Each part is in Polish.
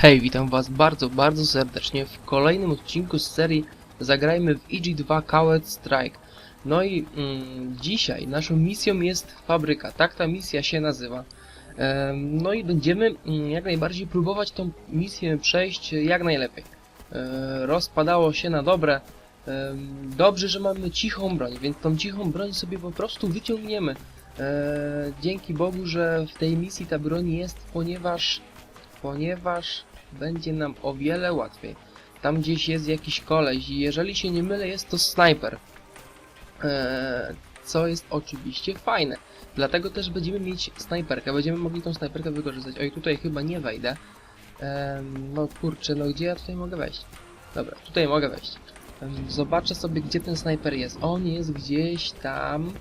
Hej, witam was bardzo, bardzo serdecznie w kolejnym odcinku z serii Zagrajmy w EG2 Coward Strike. No i mm, dzisiaj naszą misją jest fabryka, tak ta misja się nazywa. Em, no i będziemy mm, jak najbardziej próbować tą misję przejść jak najlepiej. E, rozpadało się na dobre. Em, dobrze, że mamy cichą broń, więc tą cichą broń sobie po prostu wyciągniemy. E, dzięki Bogu, że w tej misji ta broń jest, ponieważ ponieważ będzie nam o wiele łatwiej. Tam gdzieś jest jakiś koleś i jeżeli się nie mylę jest to snajper. Eee, co jest oczywiście fajne. Dlatego też będziemy mieć snajperkę, będziemy mogli tą snajperkę wykorzystać. Oj, tutaj chyba nie wejdę. Eee, no kurczę, no gdzie ja tutaj mogę wejść? Dobra, tutaj mogę wejść. Em, Zobaczę sobie gdzie ten snajper jest. On jest gdzieś tam.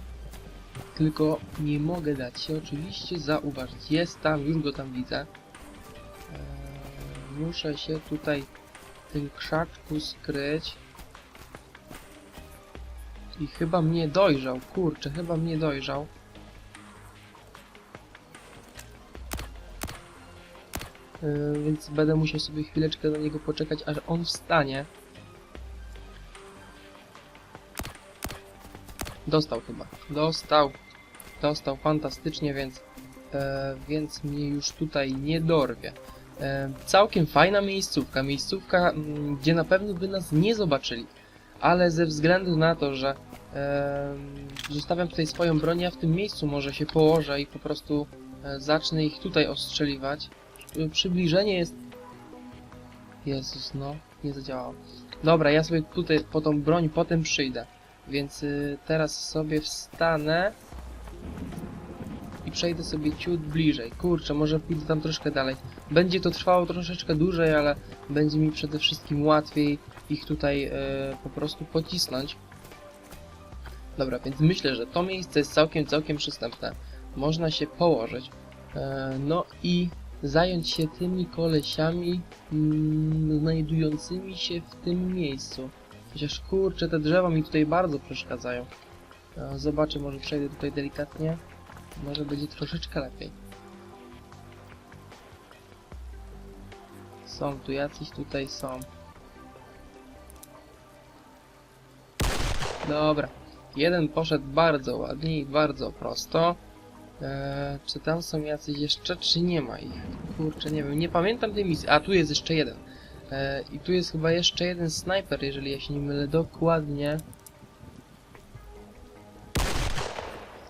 Tylko nie mogę dać się oczywiście zauważyć. Jest tam, już go tam widzę. Muszę się tutaj w tym krzaczku skryć. I chyba mnie dojrzał, kurczę, chyba mnie dojrzał. Eee, więc będę musiał sobie chwileczkę na niego poczekać, aż on wstanie. Dostał chyba. Dostał. Dostał fantastycznie, więc e, więc mnie już tutaj nie dorwie. E, całkiem fajna miejscówka, miejscówka, m, gdzie na pewno by nas nie zobaczyli, ale ze względu na to, że zostawiam tutaj swoją broń, ja w tym miejscu może się położę i po prostu e, zacznę ich tutaj ostrzeliwać. E, Przybliżenie jest... Jezus, no, nie zadziałało. Dobra, ja sobie tutaj po tą broń potem przyjdę, więc y, teraz sobie wstanę przejdę sobie ciut bliżej. Kurczę, może pójdę tam troszkę dalej. Będzie to trwało troszeczkę dłużej, ale będzie mi przede wszystkim łatwiej ich tutaj e, po prostu pocisnąć. Dobra, więc myślę, że to miejsce jest całkiem, całkiem przystępne. Można się położyć. E, no i zająć się tymi kolesiami mm, znajdującymi się w tym miejscu. Chociaż kurczę, te drzewa mi tutaj bardzo przeszkadzają. E, zobaczę, może przejdę tutaj delikatnie. Może będzie troszeczkę lepiej. Są tu jacyś tutaj są. Dobra. Jeden poszedł bardzo ładnie i bardzo prosto. Eee, czy tam są jacyś jeszcze, czy nie ma ich? Kurczę, nie wiem, nie pamiętam tej misji. A, tu jest jeszcze jeden. Eee, I tu jest chyba jeszcze jeden snajper, jeżeli ja się nie mylę dokładnie.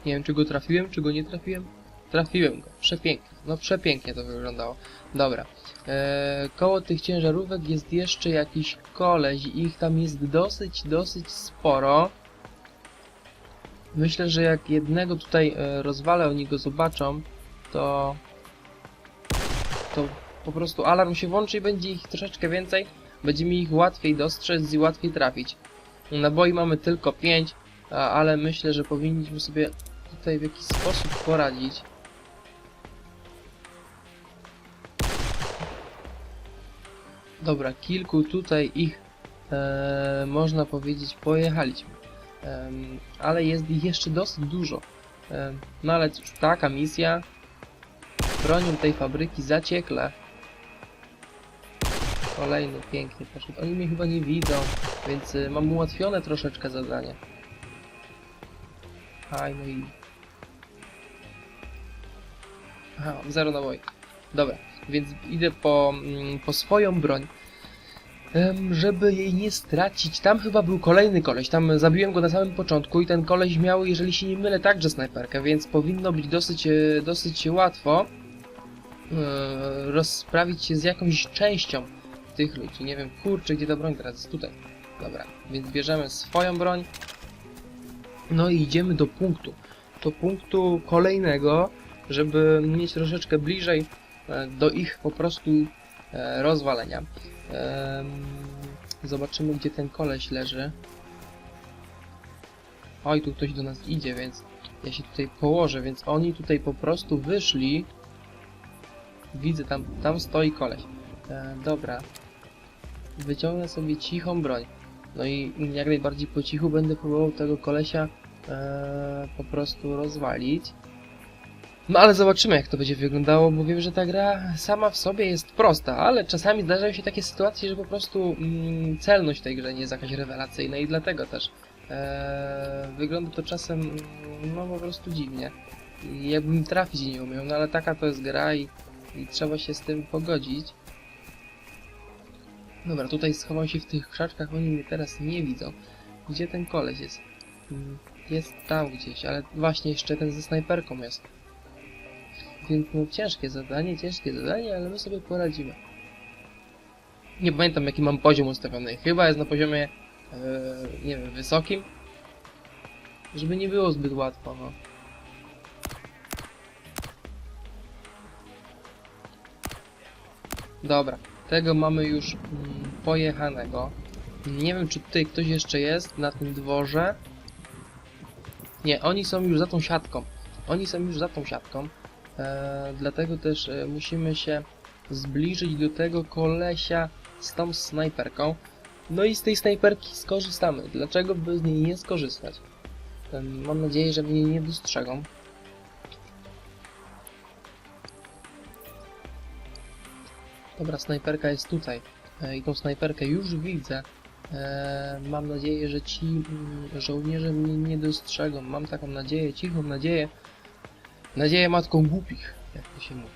Nie wiem, czy go trafiłem, czy go nie trafiłem. Trafiłem go. Przepięknie. No przepięknie to wyglądało. Dobra. Eee, koło tych ciężarówek jest jeszcze jakiś koleś i ich tam jest dosyć, dosyć sporo. Myślę, że jak jednego tutaj e, rozwalę, oni go zobaczą, to... To po prostu alarm się włączy i będzie ich troszeczkę więcej. Będzie mi ich łatwiej dostrzec i łatwiej trafić. Naboi mamy tylko 5, ale myślę, że powinniśmy sobie tutaj w jakiś sposób poradzić. Dobra, kilku tutaj ich, e, można powiedzieć, pojechaliśmy. Em, ale jest ich jeszcze dosyć dużo. Em, no ale cóż, taka misja. Bronią tej fabryki zaciekle. Kolejny pięknie poszedł. Oni mnie chyba nie widzą, więc y, mam ułatwione troszeczkę zadanie. Aj, no i... Aha, zero naboi. Dobra, więc idę po, mm, po swoją broń. Żeby jej nie stracić. Tam chyba był kolejny koleś. Tam zabiłem go na samym początku i ten koleś miał, jeżeli się nie mylę, także snajperkę, więc powinno być dosyć, e, dosyć łatwo e, rozprawić się z jakąś częścią tych ludzi. Nie wiem, kurczę, gdzie ta broń teraz jest? Tutaj. Dobra, więc bierzemy swoją broń. No i idziemy do punktu. Do punktu kolejnego, żeby mieć troszeczkę bliżej e, do ich po prostu e, rozwalenia. Zobaczymy, gdzie ten koleś leży. Oj, tu ktoś do nas idzie, więc ja się tutaj położę, więc oni tutaj po prostu wyszli. Widzę, tam, tam stoi koleś. E, dobra. Wyciągnę sobie cichą broń. No i jak najbardziej po cichu będę próbował tego kolesia e, po prostu rozwalić. No ale zobaczymy jak to będzie wyglądało, bo wiem, że ta gra sama w sobie jest prosta, ale czasami zdarzają się takie sytuacje, że po prostu mm, celność tej gry nie jest jakaś rewelacyjna i dlatego też e, wygląda to czasem mm, no po prostu dziwnie. I jakbym trafić nie umiał, no ale taka to jest gra i, i trzeba się z tym pogodzić. Dobra, tutaj schowam się w tych krzaczkach, oni mnie teraz nie widzą. Gdzie ten koleś jest? Mm, Jest tam gdzieś, ale właśnie jeszcze ten ze snajperką jest. Więc no ciężkie zadanie, ciężkie zadanie, ale my sobie poradzimy. Nie pamiętam jaki mam poziom ustawiony. Chyba jest na poziomie, e, nie wiem, wysokim. Żeby nie było zbyt łatwo, no. Dobra, tego mamy już mm, pojechanego. Nie wiem, czy tutaj ktoś jeszcze jest na tym dworze. Nie, oni są już za tą siatką. Oni są już za tą siatką. E, dlatego też e, musimy się zbliżyć do tego kolesia z tą snajperką. No i z tej snajperki skorzystamy. Dlaczego by z niej nie skorzystać? E, mam nadzieję, że mnie nie dostrzegą. Dobra, snajperka jest tutaj. E, I tą snajperkę już widzę. E, mam nadzieję, że ci mm, żołnierze mnie nie dostrzegą. Mam taką nadzieję, cichą nadzieję. Nadzieję matką głupich, jak to się mówi.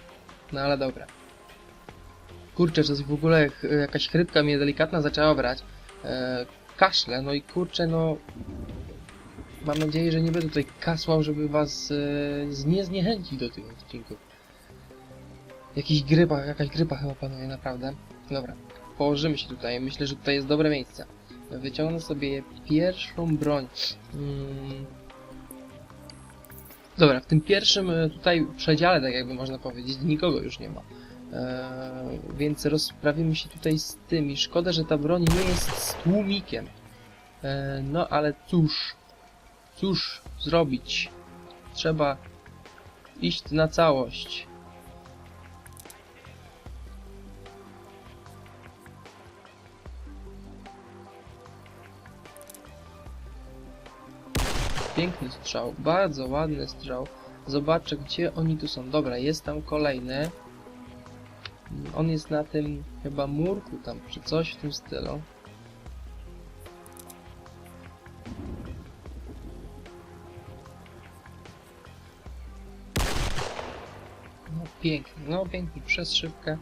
No ale dobra. Kurczę, coś w ogóle ch- jakaś chrypka mnie delikatna zaczęła brać. E, kaszle, no i kurczę, no... Mam nadzieję, że nie będę tutaj kasłał, żeby was e, nie zniechęcić do tych odcinków. Jakiś grypa, jakaś grypa chyba panuje, naprawdę. Dobra, położymy się tutaj. Myślę, że tutaj jest dobre miejsce. Wyciągnę sobie pierwszą broń. Mm. Dobra, w tym pierwszym e, tutaj przedziale, tak jakby można powiedzieć, nikogo już nie ma. Eee, więc rozprawimy się tutaj z tymi. Szkoda, że ta broń nie jest z tłumikiem. Eee, no ale cóż, cóż zrobić? Trzeba iść na całość. Piękny strzał, bardzo ładny strzał. Zobaczę, gdzie oni tu są. Dobra, jest tam kolejny. On jest na tym chyba murku tam, czy coś w tym stylu. No pięknie, no pięknie, przez szybkę.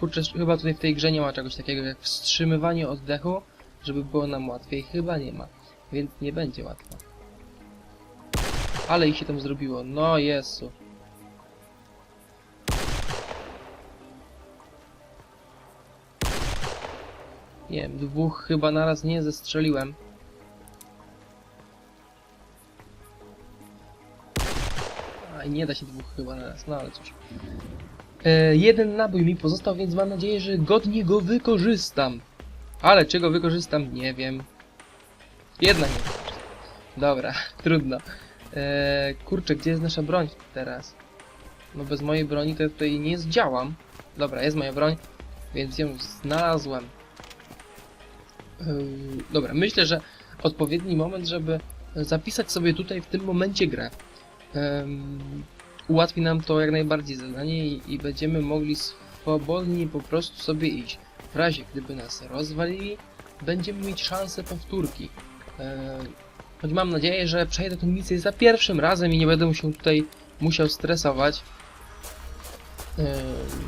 Kurczę, chyba tutaj w tej grze nie ma czegoś takiego jak wstrzymywanie oddechu, żeby było nam łatwiej. Chyba nie ma, więc nie będzie łatwo. Ale ich się tam zrobiło, no Jezu. Nie wiem, dwóch chyba naraz nie zestrzeliłem. A nie da się dwóch chyba naraz, no ale cóż. E, jeden nabój mi pozostał, więc mam nadzieję, że godnie go wykorzystam. Ale czy go wykorzystam, nie wiem. Nie wykorzystam. Dobra, trudno. E, kurczę, gdzie jest nasza broń teraz? No bez mojej broni to tutaj nie zdziałam. Dobra, jest moja broń, więc ją znalazłem. Yy, Dobra, myślę, że odpowiedni moment, żeby zapisać sobie tutaj w tym momencie grę. Ym, ułatwi nam to jak najbardziej zadanie i, i będziemy mogli swobodnie po prostu sobie iść. W razie gdyby nas rozwalili, będziemy mieć szansę powtórki. Yy, choć mam nadzieję, że przejdę tę misję za pierwszym razem i nie będę się tutaj musiał stresować. Yy,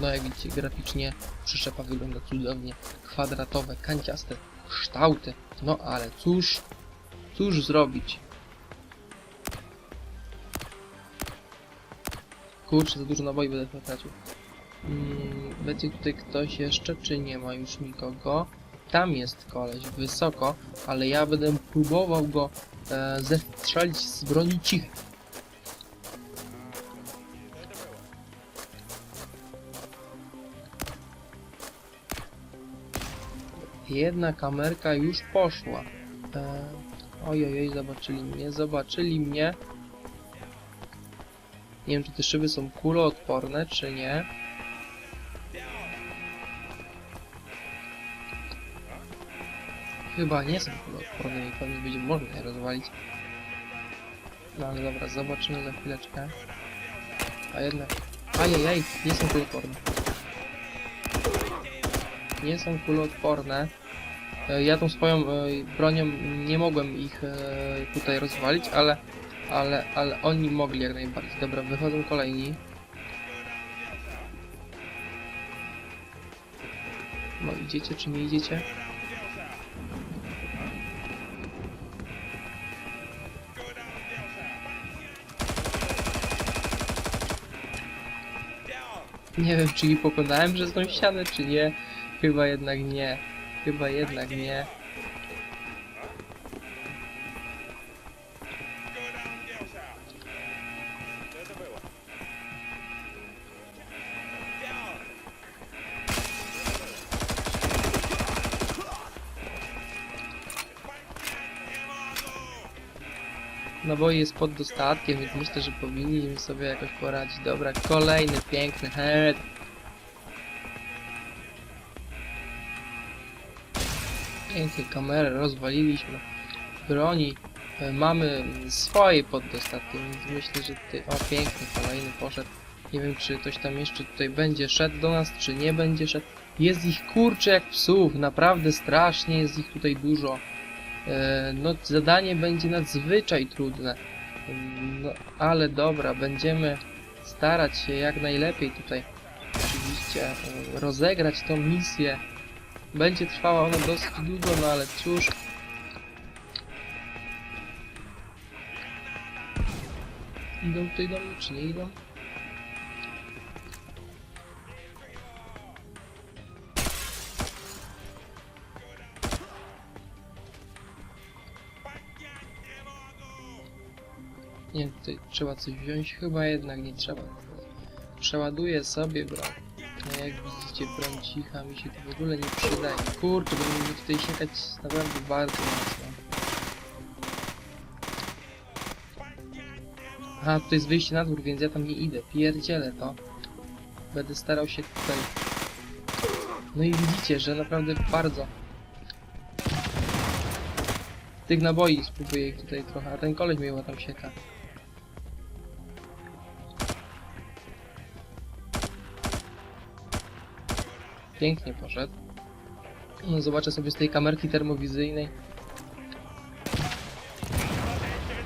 no jak widzicie, graficznie przyczepa wygląda cudownie. Kwadratowe, kanciaste kształty. No ale cóż, cóż zrobić? Kurczę, za dużo naboi będę tracił. Mm, będzie tutaj ktoś jeszcze, czy nie ma już nikogo? Tam jest koleś, wysoko, ale ja będę próbował go e, zestrzelić z broni cichej. Jedna kamerka już poszła. E, ojojoj, zobaczyli mnie, zobaczyli mnie. Nie wiem, czy te szyby są kuloodporne, czy nie. Chyba nie są kuloodporne i pewnie będzie można je rozwalić. No ale dobra, zobaczymy za chwileczkę. A jednak... Ajajaj, nie są kuloodporne. Nie są kuloodporne. E, Ja tą swoją e, bronią nie mogłem ich e, tutaj rozwalić, ale... Ale, ale oni mogli jak najbardziej. Dobra, wychodzą kolejni. No idziecie czy nie idziecie? Nie wiem, czy ich pokonałem przez tą ścianę, czy nie. Chyba jednak nie. Chyba jednak nie. Naboi jest pod dostatkiem, więc myślę, że powinniśmy sobie jakoś poradzić. Dobra, kolejny piękny head. Pięknie kamerę rozwaliliśmy. Broni e, mamy swoje pod dostatkiem, więc myślę, że ty... O, piękny kolejny poszedł. Nie wiem, czy ktoś tam jeszcze tutaj będzie szedł do nas, czy nie będzie szedł. Jest ich kurczę jak psów, naprawdę strasznie jest ich tutaj dużo. E, No, zadanie będzie nadzwyczaj trudne. No, ale dobra, będziemy starać się jak najlepiej tutaj oczywiście e, rozegrać tą misję. Będzie trwała ona dosyć długo, no ale cóż. Idą tutaj do mnie, czy nie idą? Nie, tutaj trzeba coś wziąć. Chyba jednak nie trzeba. Przeładuję sobie broń. No jak widzicie, broń cicha mi się to w ogóle nie przydaje. Kurczę, będę mi tutaj siekać naprawdę bardzo mocno. Aha, tutaj jest wyjście na dwór, więc ja tam nie idę. Pierdzielę to. Będę starał się tutaj... No i widzicie, że naprawdę bardzo... Tych naboi spróbuję ich tutaj trochę, a ten koleś mnie tam sieka. Pięknie poszedł. No, zobaczę sobie z tej kamerki termowizyjnej.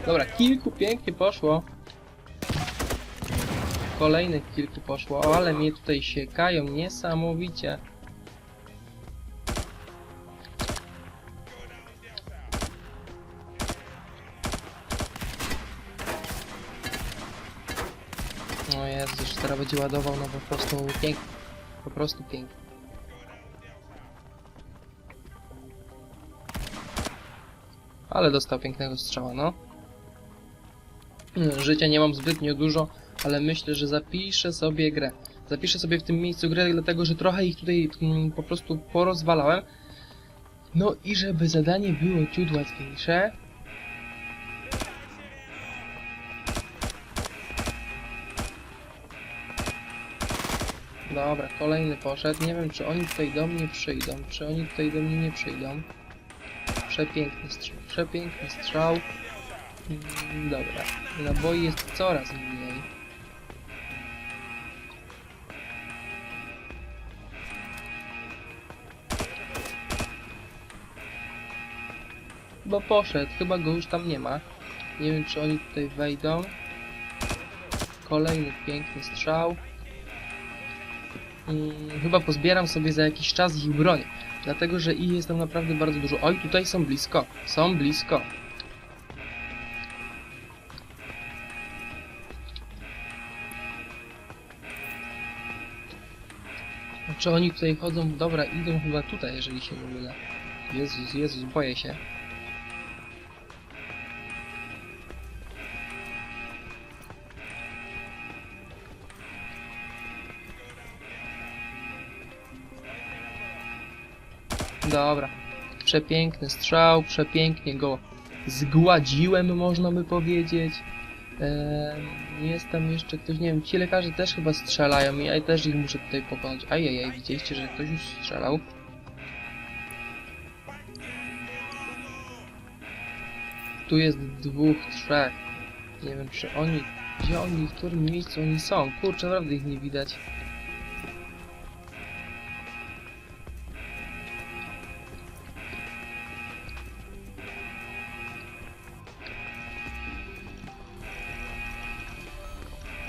Dobra, kilku pięknie poszło. Kolejnych kilku poszło, o, ale mnie tutaj siekają niesamowicie. O Jezus, teraz będzie ładował, no po prostu pięknie. Po prostu pięknie. Ale dostał pięknego strzała, no. Mm, Życia nie mam zbytnio dużo, ale myślę, że zapiszę sobie grę. Zapiszę sobie w tym miejscu grę, dlatego że trochę ich tutaj mm, po prostu porozwalałem. No i żeby zadanie było ciut łatwiejsze. Dobra, kolejny poszedł. Nie wiem, czy oni tutaj do mnie przyjdą, czy oni tutaj do mnie nie przyjdą. Przepiękny strzał, przepiękny strzał. Mm, Dobra, naboi jest coraz mniej. Bo poszedł, chyba go już tam nie ma. Nie wiem, czy oni tutaj wejdą. Kolejny piękny strzał. Mm, chyba pozbieram sobie za jakiś czas ich broń. Dlatego, że ich jest tam naprawdę bardzo dużo. Oj, tutaj są blisko. Są blisko. Czy oni tutaj chodzą? Dobra, idą chyba tutaj, jeżeli się nie mylę. Jezus, Jezus, boję się. Dobra. Przepiękny strzał, przepięknie go zgładziłem, można by powiedzieć. Eee, jest tam jeszcze ktoś, nie wiem, ci lekarze też chyba strzelają i ja też ich muszę tutaj pokonać. Ajajaj, widzieliście, że ktoś już strzelał. Tu jest dwóch, trzech. Nie wiem, czy oni... Gdzie oni, w którym miejscu oni są? Kurczę, naprawdę ich nie widać.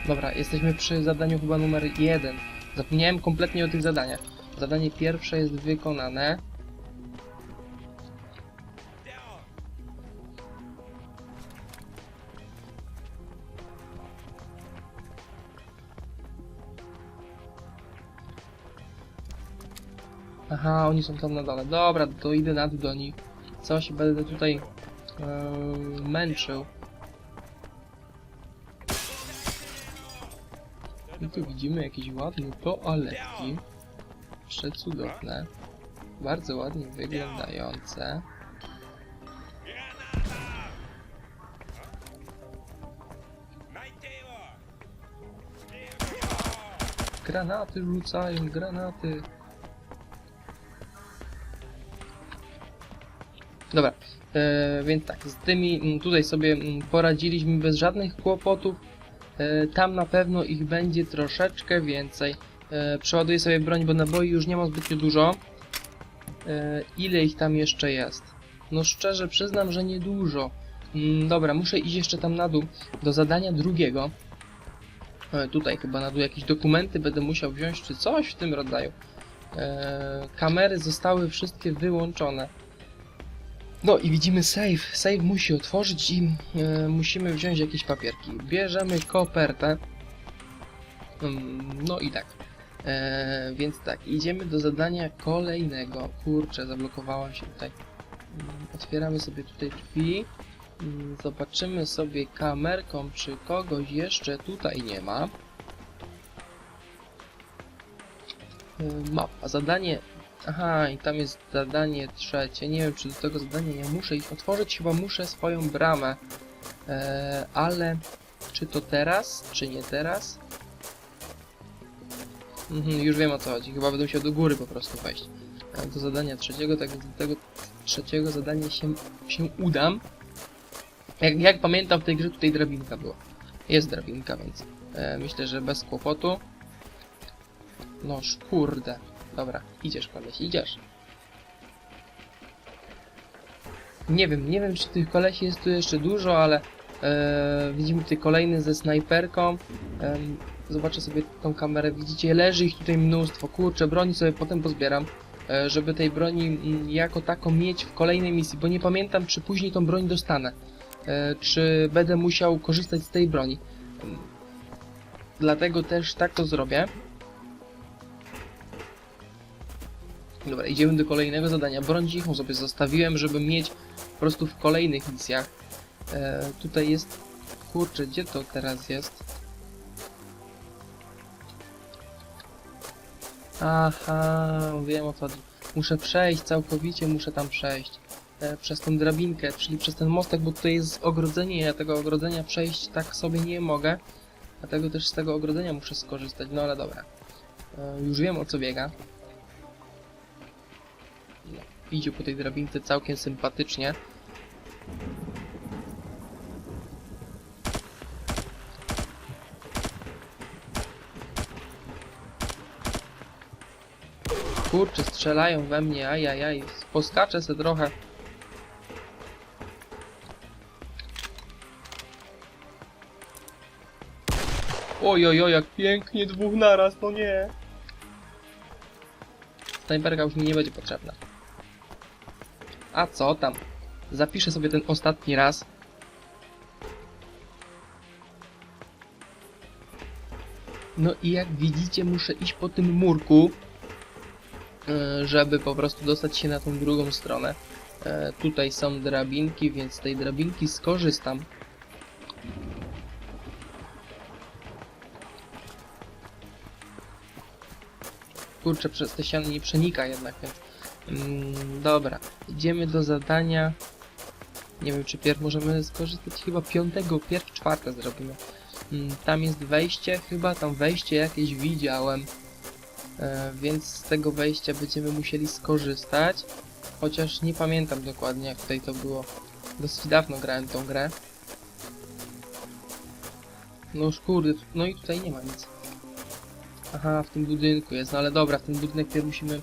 Dobra, jesteśmy przy zadaniu chyba numer jeden. Zapomniałem kompletnie o tych zadaniach. Zadanie pierwsze jest wykonane. Aha, oni są tam na dole. Dobra, to idę na dół do nich. Co się będę tutaj yy, męczył. Tu widzimy jakieś ładne toaletki. Przecudowne. Bardzo ładnie wyglądające. Granaty rzucają, granaty. Dobra, e, więc tak, z tymi mm, tutaj sobie mm, poradziliśmy bez żadnych kłopotów. E, tam na pewno ich będzie troszeczkę więcej. E, przeładuję sobie broń, bo naboi już nie ma zbytnio dużo. E, ile ich tam jeszcze jest? No szczerze przyznam, że niedużo. Mm, dobra, muszę iść jeszcze tam na dół do zadania drugiego. Tutaj chyba na dół jakieś dokumenty będę musiał wziąć, czy coś w tym rodzaju. Kamery zostały wszystkie wyłączone. No i widzimy save. Save musi otworzyć i e, musimy wziąć jakieś papierki. Bierzemy kopertę. Mm, no i tak. E, więc tak, idziemy do zadania kolejnego. Kurczę, zablokowałam się tutaj. Mm, Otwieramy sobie tutaj drzwi. Mm, Zobaczymy sobie kamerką, czy kogoś jeszcze tutaj nie ma. E, Mapa. Zadanie Aha, i tam jest zadanie trzecie. Nie wiem, czy do tego zadania ja muszę ich otworzyć. Chyba muszę swoją bramę. Eee, ale czy to teraz, czy nie teraz? Mhm, już wiem o co chodzi. Chyba będę musiał do góry po prostu wejść. E, Do zadania trzeciego, tak do tego trzeciego zadania się, się udam. Jak, jak pamiętam, w tej grze tutaj drabinka była. Jest drabinka, więc e, myślę, że bez kłopotu. Noż, kurde. Dobra, idziesz koleś, idziesz. Nie wiem, nie wiem czy tych kolesi jest tu jeszcze dużo, ale e, widzimy tutaj kolejny ze snajperką. Em, zobaczę sobie tą kamerę, widzicie, leży ich tutaj mnóstwo. Kurczę, broni sobie potem pozbieram, e, żeby tej broni jako taką mieć w kolejnej misji, bo nie pamiętam czy później tą broń dostanę. E, czy będę musiał korzystać z tej broni. Dlatego też tak to zrobię. Dobra, idziemy do kolejnego zadania. Broń cichą sobie zostawiłem, żeby mieć po prostu w kolejnych misjach. E, tutaj jest... Kurczę, gdzie to teraz jest? Aha, wiem o co chodzi. Muszę przejść całkowicie, muszę tam przejść. E, przez tą drabinkę, czyli przez ten mostek, bo tutaj jest ogrodzenie, ja tego ogrodzenia przejść tak sobie nie mogę. Dlatego też z tego ogrodzenia muszę skorzystać, no ale dobra. E, już wiem o co biega idzie po tej drabince całkiem sympatycznie. Kurczę, strzelają we mnie, ajajaj, poskaczę se trochę. Oj, oj, oj, jak pięknie, dwóch naraz, no nie. Snajperka już mi nie będzie potrzebna. A co tam? Zapiszę sobie ten ostatni raz. No i jak widzicie muszę iść po tym murku, e, żeby po prostu dostać się na tą drugą stronę. E, Tutaj są drabinki, więc z tej drabinki skorzystam. Kurczę, przez te ściany nie przenika jednak, więc Mm, dobra, idziemy do zadania. Nie wiem, czy pierw możemy skorzystać. Chyba piątego, pierw czwarte zrobimy. Mm, tam jest wejście, chyba tam wejście jakieś widziałem. E, więc z tego wejścia będziemy musieli skorzystać. Chociaż nie pamiętam dokładnie, jak tutaj to było. Dosyć dawno grałem tą grę. No już kurde, no i tutaj nie ma nic. Aha, w tym budynku jest, no ale dobra, w ten budynek pierw musimy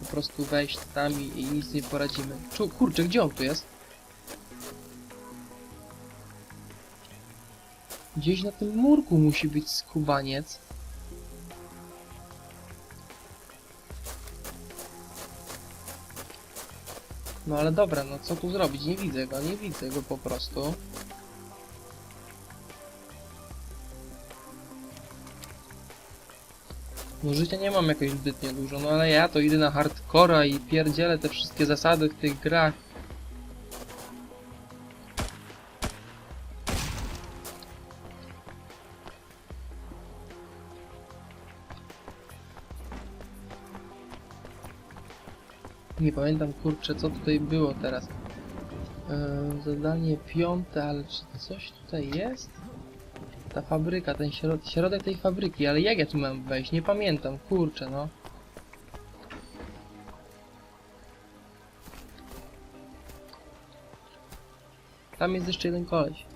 po prostu wejść tam i, i nic nie poradzimy. Czu, kurczę, gdzie on tu jest? Gdzieś na tym murku musi być skubaniec. No ale dobra, no co tu zrobić? Nie widzę go, nie widzę go po prostu. No życia nie mam jakoś zbytnio dużo, no ale ja to idę na hardcora i pierdzielę te wszystkie zasady w tych grach. Nie pamiętam kurczę co tutaj było teraz. Eee, zadanie piąte, ale czy coś tutaj jest? Ta fabryka, ten środ środek tej fabryki, ale jak ja tu mam wejść? Nie pamiętam, kurczę no. Tam jest jeszcze jeden koleś.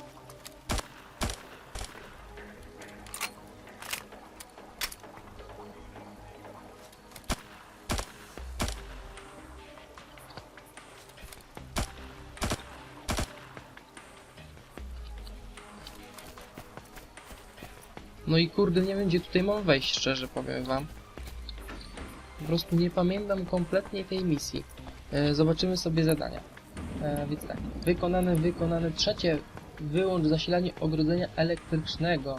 No i kurde, nie gdzie tutaj mam wejść, szczerze powiem wam. Po prostu nie pamiętam kompletnie tej misji. E, zobaczymy sobie zadania. E, więc tak, wykonane, wykonane. Trzecie, wyłącz zasilanie ogrodzenia elektrycznego.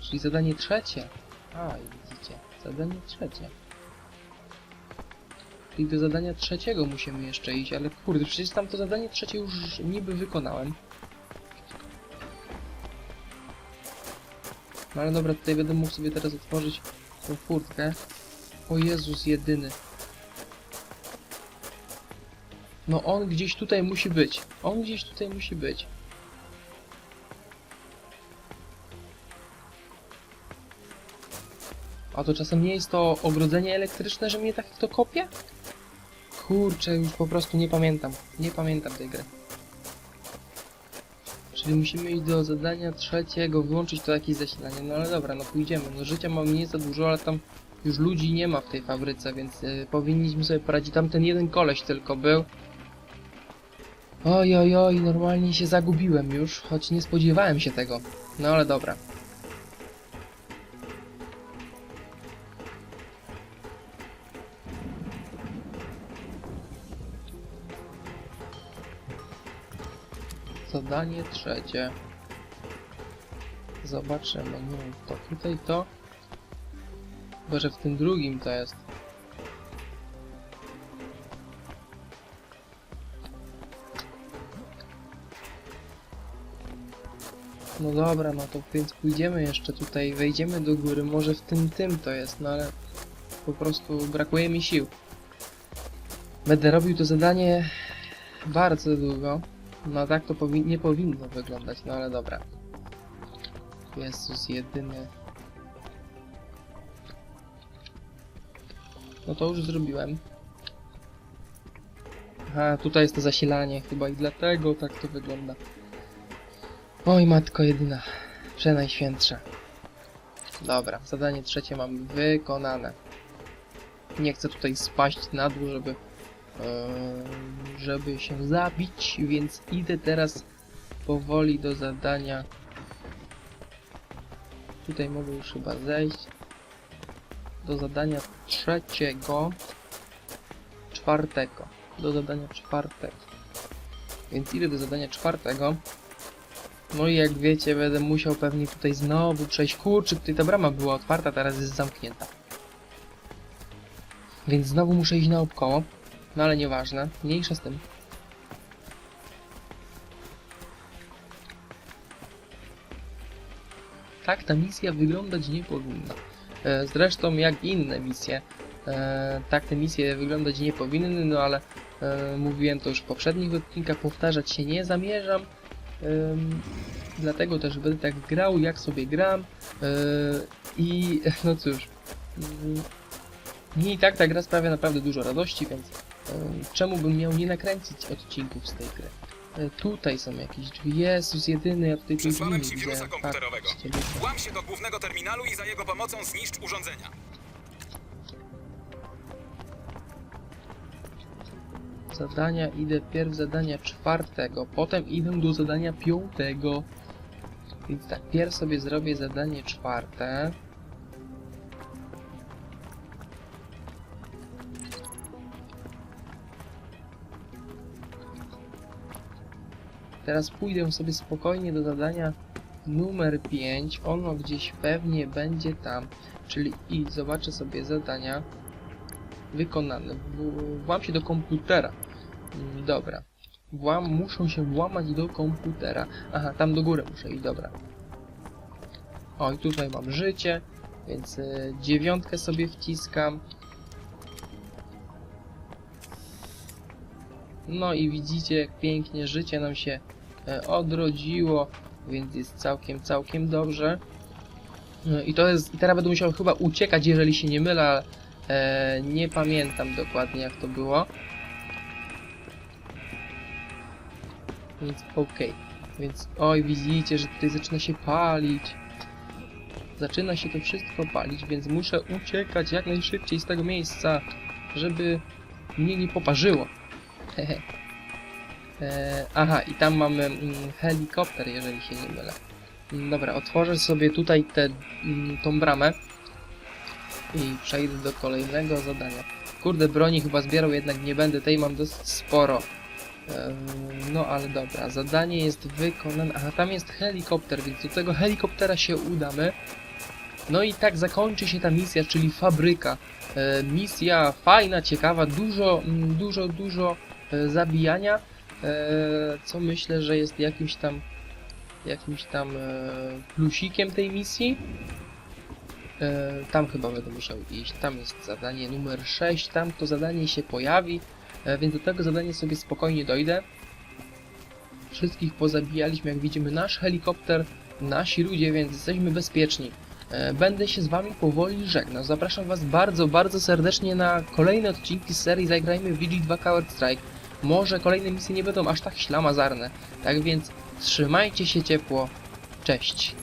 Czyli zadanie trzecie. A, widzicie, zadanie trzecie. Czyli do zadania trzeciego musimy jeszcze iść, ale kurde, przecież tam to zadanie trzecie już niby wykonałem. No ale dobra, tutaj będę mógł sobie teraz otworzyć tą furtkę. O Jezus jedyny. No on gdzieś tutaj musi być. On gdzieś tutaj musi być. A to czasem nie jest to ogrodzenie elektryczne, że mnie tak to kopie? Kurczę, już po prostu nie pamiętam. Nie pamiętam tej gry. Czyli musimy iść do zadania trzeciego, wyłączyć to jakieś zasilanie. No ale dobra, no pójdziemy. No życia mamy nie za dużo, ale tam już ludzi nie ma w tej fabryce, więc y, powinniśmy sobie poradzić. Tam ten jeden koleś tylko był. Oj, oj, oj, normalnie się zagubiłem już, choć nie spodziewałem się tego. No ale dobra. Zadanie trzecie. Zobaczymy, nie wiem, to tutaj to. Chyba, że w tym drugim to jest. No dobra, no to więc pójdziemy jeszcze tutaj, wejdziemy do góry, może w tym tym to jest, no ale po prostu brakuje mi sił. Będę robił to zadanie bardzo długo. No tak to powi nie powinno wyglądać, no ale dobra. Jezus jedyny. No to już zrobiłem. Aha, tutaj jest to zasilanie chyba i dlatego tak to wygląda. Oj matko jedyna, przenajświętsza. Dobra, zadanie trzecie mam wykonane. Nie chcę tutaj spaść na dół, żeby, em, żeby się zabić, więc idę teraz powoli do zadania. Tutaj mogę już chyba zejść. Do zadania trzeciego, czwartego. Do zadania czwartego. Więc idę do zadania czwartego. No i jak wiecie, będę musiał pewnie tutaj znowu przejść. Kurczę, tutaj ta brama była otwarta, teraz jest zamknięta. Więc znowu muszę iść naokoło. No ale nieważne, mniejsza z tym. Tak ta misja wyglądać nie powinna. E, Zresztą jak inne misje. E, tak te misje wyglądać nie powinny, no ale e, mówiłem to już w poprzednich odcinkach, powtarzać się nie zamierzam. Dlatego też będę tak grał, jak sobie gram. I no cóż. Mnie i tak ta gra sprawia naprawdę dużo radości, więc czemu bym miał nie nakręcić odcinków z tej gry? E, Tutaj są jakieś drzwi. Jezus, jedyny, ja tutaj nie ci widzę. wirusa komputerowego. Ludzie. Włam się do głównego terminalu i za jego pomocą zniszcz urządzenia. Zadania, idę pierw zadania czwartego, potem idę do zadania piątego. Więc tak, pierw sobie zrobię zadanie czwarte. Teraz pójdę sobie spokojnie do zadania numer 5. Ono gdzieś pewnie będzie tam. Czyli i zobaczę sobie zadania wykonane. Włam się do komputera. Mm, Dobra. Włam, muszą się włamać do komputera. Aha, tam do góry muszę iść, dobra. O, i tutaj mam życie, więc e, dziewiątkę sobie wciskam. No i widzicie, jak pięknie życie nam się odrodziło, więc jest całkiem, całkiem dobrze. E, I to jest, i teraz będę musiał chyba uciekać, jeżeli się nie mylę, ale e, nie pamiętam dokładnie jak to było. Więc okej. Więc oj, widzicie, że tutaj zaczyna się palić. Zaczyna się to wszystko palić, więc muszę uciekać jak najszybciej z tego miejsca, żeby mnie nie poparzyło. Hehe. E, aha, i tam mamy mm, helikopter, jeżeli się nie mylę. Mm, Dobra, otworzę sobie tutaj tę mm, tą bramę i przejdę do kolejnego zadania. Kurde, broni chyba zbierał, jednak nie będę, tej mam dosyć sporo. Em, No ale dobra, zadanie jest wykonane. Aha, tam jest helikopter, więc do tego helikoptera się udamy. No i tak zakończy się ta misja, czyli fabryka. E, misja fajna, ciekawa, dużo, mm, dużo, dużo e, zabijania, e, co myślę, że jest jakimś tam jakimś tam e, plusikiem tej misji. E, tam chyba będę musiał iść. Tam jest zadanie numer 6. Tam to zadanie się pojawi. E, więc do tego zadania sobie spokojnie dojdę. Wszystkich pozabijaliśmy, jak widzimy, nasz helikopter, nasi ludzie, więc jesteśmy bezpieczni. E, Będę się z wami powoli żegnał. Zapraszam was bardzo, bardzo serdecznie na kolejne odcinki z serii Zagrajmy w VG2 Counter Strike. Może kolejne misje nie będą aż tak ślamazarne. Tak więc trzymajcie się ciepło. Cześć.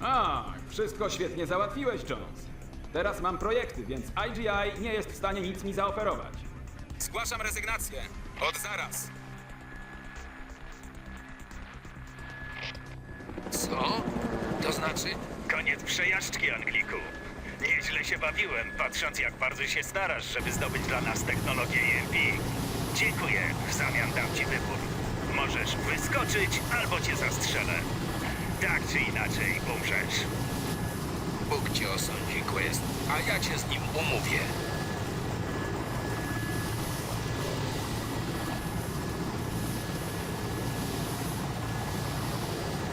A, wszystko świetnie załatwiłeś, Jones. Teraz mam projekty, więc IGI nie jest w stanie nic mi zaoferować. Zgłaszam rezygnację. Od zaraz. Co? To znaczy? Koniec przejażdżki, Angliku. Nieźle się bawiłem, patrząc jak bardzo się starasz, żeby zdobyć dla nas technologię EMP. Dziękuję, w zamian dam ci wybór. Możesz wyskoczyć, albo cię zastrzelę. Tak czy inaczej umrzesz. Bóg cię osądzi, Quest, a ja cię z nim umówię.